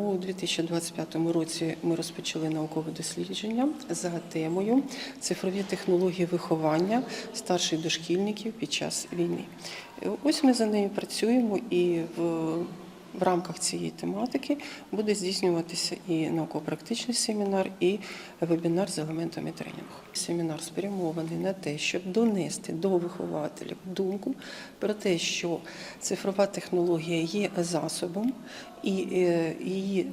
У 2025 році ми розпочали наукове дослідження за темою цифрові технології виховання старших дошкільників під час війни. Ось ми за нею працюємо і в в рамках цієї тематики буде здійснюватися і науково-практичний семінар, і вебінар з елементами тренінгу. Семінар спрямований на те, щоб донести до вихователів думку про те, що цифрова технологія є засобом і е, її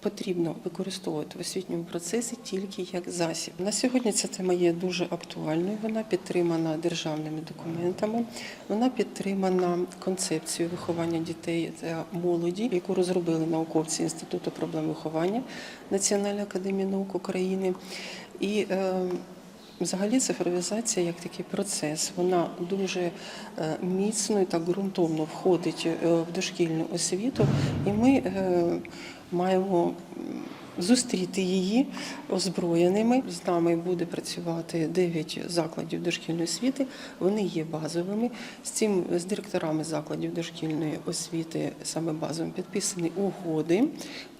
потрібно використовувати в освітньому процесі тільки як засіб. На сьогодні ця тема є дуже актуальною. Вона підтримана державними документами. Вона підтримана концепцією виховання дітей та молоді, яку розробили науковці Інституту проблем виховання Національної академії наук України. І е, Взагалі цифровізація як такий процес, вона дуже е, міцно і ґрунтовно входить е, в дошкільну освіту, і ми маємо зустріти її озброєними. З нами буде працювати 9 закладів дошкільної освіти. Вони є базовими. З цим з директорами закладів дошкільної освіти саме базовим підписані угоди,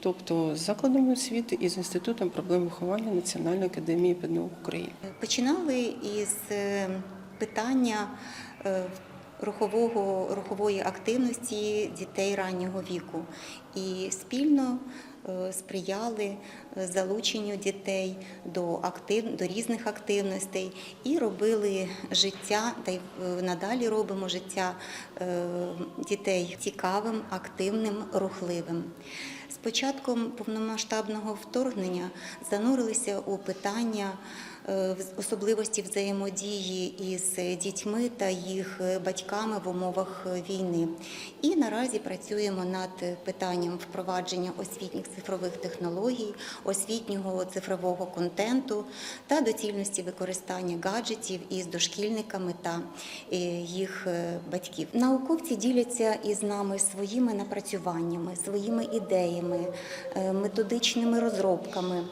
тобто з закладами освіти і з інститутом проблем виховання Національної академії педагогів України. Починали із е, питання е, рухового, рухової активності дітей раннього віку і спільно е, сприяли е, залученню дітей до, актив, до різних активностей і робили життя, та й е, надалі робимо життя дітей цікавим, активним, рухливим. З початком повномасштабного вторгнення занурилися у питання е, особливості взаємодії із дітьми та їх е, батьками в умовах війни. І наразі працюємо над питанням впровадження освітніх цифрових технологій, освітнього цифрового контенту та доцільності використання гаджетів із дошкільниками та е, їх батьків. Науковці діляться із нами своїми напрацюваннями, своїми ідеями, е, методичними розробками.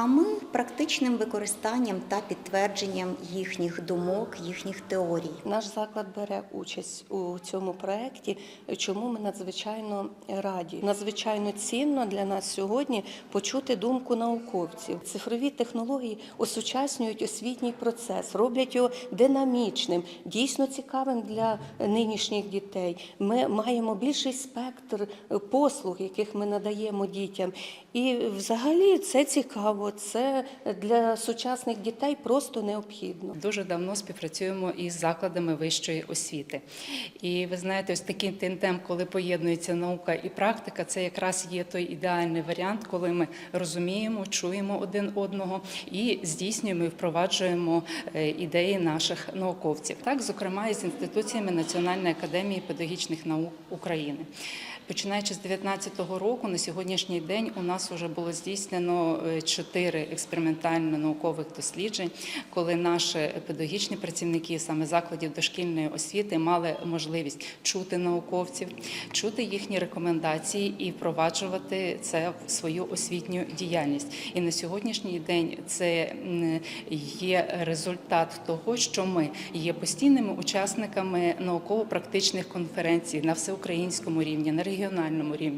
А ми практичним використанням та підтвердженням їхніх думок, їхніх теорій. Наш заклад бере участь у цьому проєкті, чому ми надзвичайно раді. Надзвичайно цінно для нас сьогодні почути думку науковців. Цифрові технології осучаснюють освітній процес, роблять його динамічним, дійсно цікавим для нинішніх дітей. Ми маємо більший спектр послуг, яких ми надаємо дітям. І взагалі це цікаво. Це для сучасних дітей просто необхідно. Дуже давно співпрацюємо із закладами вищої освіти. І ви знаєте, ось такий тендем, коли поєднується наука і практика, це якраз є той ідеальний варіант, коли ми розуміємо, чуємо один одного і здійснюємо і впроваджуємо е, ідеї наших науковців. Так, зокрема, із інституціями Національної академії педагогічних наук України. Починаючи з 2019 року, на сьогоднішній день у нас вже було здійснено е, чотири експериментально наукових досліджень, коли наші педагогічні працівники саме закладів дошкільної освіти мали можливість чути науковців, чути їхні рекомендації і впроваджувати це в свою освітню діяльність. І на сьогоднішній день це є результат того, що ми є постійними учасниками науково-практичних конференцій на всеукраїнському рівні, на регіональному рівні.